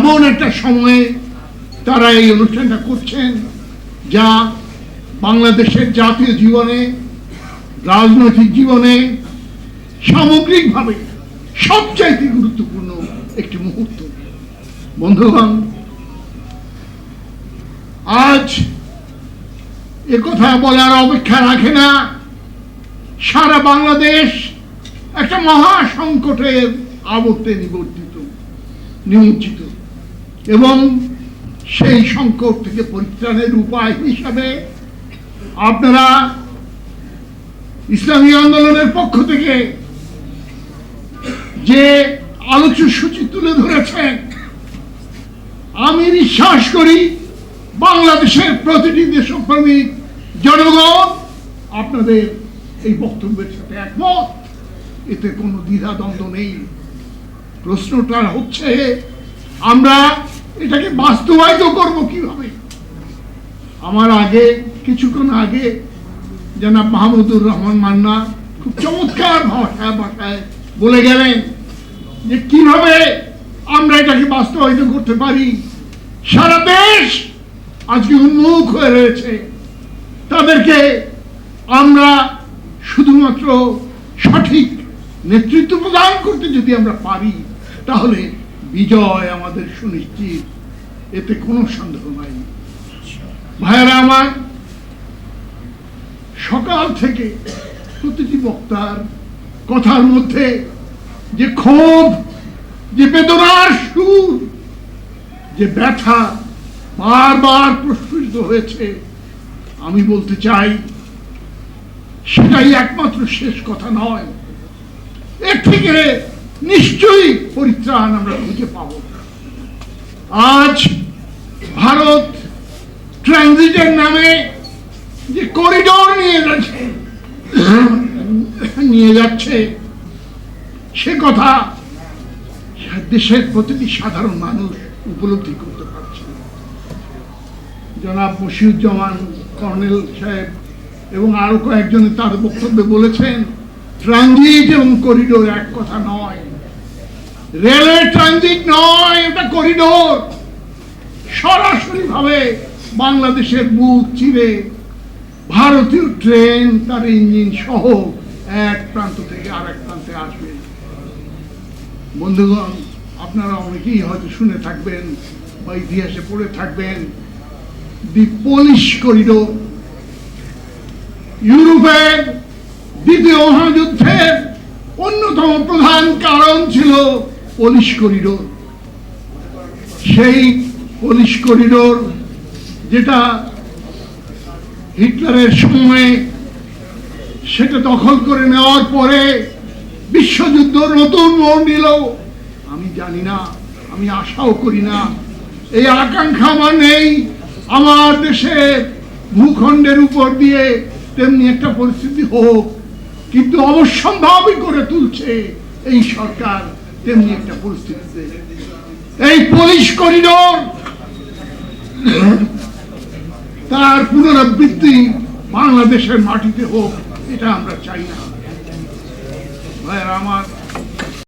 এমন একটা সময়ে তারা এই অনুষ্ঠানটা করছেন যা বাংলাদেশের জাতীয় জীবনে, রাজনৈতিক জীবনে সামগ্রিকভাবে সবচাইতে গুরুত্বপূর্ণ একটি মুহূর্ত। বন্ধুগণ, আজ এ কথা বলার অপেক্ষা রাখে না। সারা বাংলাদেশ একটা মহা সংকটের আবর্তে নিবর্তিত, নিমজ্জিত। এবং সেই সংকট থেকে পরিত্রাণের উপায় হিসাবে আপনারা ইসলামী আন্দোলনের পক্ষ থেকে যে আলোচ্য সূচি তুলে ধরেছেন, আমি বিশ্বাস করি বাংলাদেশের প্রতিটি দেশপ্রেমিক জনগণ আপনাদের এই বক্তব্যের সাথে একমত। এতে কোনো দ্বিধাদ্বন্দ্ব নেই। প্রশ্নটা হচ্ছে, আমরা এটাকে বাস্তবায়িত করব কীভাবে? আমার আগে, কিছুক্ষণ আগে জনাব মাহমুদুর রহমান মান্না খুব চমৎকার ভাষায় ভাষায় বলে গেলেন যে কীভাবে আমরা এটাকে বাস্তবায়িত করতে পারি। সারা দেশ আজকে উন্মুখ হয়ে রয়েছে। তাদেরকে আমরা শুধুমাত্র সঠিক নেতৃত্ব প্রদান করতে যদি আমরা পারি, তাহলে বিজয় আমাদের সুনিশ্চিত। এতে কোনো সন্দেহ নাই। ভাইয়েরা আমার, সকাল থেকে প্রতিটি বক্তার কথার মধ্যে যে ক্ষোভ, যে বেদনার সুর, যে ব্যথা বারবার প্রস্ফুটিত হয়েছে, আমি বলতে চাই, সেটাই একমাত্র শেষ কথা নয়। এর থেকে নিশ্চয়ই পরিত্রাণ আমরা খুঁজে পাব। আজ ভারত ট্রানজিটের নামে যে করিডোর নিয়ে যাচ্ছে নিয়ে যাচ্ছে, সে কথা দেশের প্রতিটি সাধারণ মানুষ উপলব্ধি করতে পারছে জনাব মশিউজ্জামান, কর্নেল সাহেব এবং আরও কয়েকজন তার বক্তব্যে বলেছেন ট্রানজিট এবং করিডোর এক কথা নয়। রেলওয়ে ট্রানজিট নয়, এটা করিডোর। সরাসরি ভাবে বাংলাদেশের বুক চিরে ভারতীয় ট্রেন, তার ইঞ্জিন সহ এক প্রান্ত থেকে আরেক প্রান্তে আসবে। বন্ধুগণ, আপনারা অনেকেই হয়তো শুনে থাকবেন বা ইতিহাসে পড়ে থাকবেন, দি পোলিশ করিডোর। ইউরোপের দ্বিতীয় মহাযুদ্ধের অন্যতম প্রধান কারণ ছিল পোলিশ করিডোর। সেই পোলিশ করিডোর যেটা হিটলারের সময়ে সেটা দখল করে নেওয়ার পরে বিশ্বযুদ্ধ নতুন মোড় নিল। আমি জানি না, আমি আশাও করি না। এই আকাঙ্ক্ষা আমার নেই। আমার দেশের ভূখণ্ডের উপর দিয়ে তেমনি একটা পরিস্থিতি হোক, কিন্তু অবশ্যম্ভাবী করে তুলছে এই সরকার। তেমনি একটা পরিস্থিতিতে এই পুলিশ করিডোর, তার পুনরাবৃত্তি বাংলাদেশের মাটিতে হোক, এটা আমরা চাই না। ভাইয়ের, আমার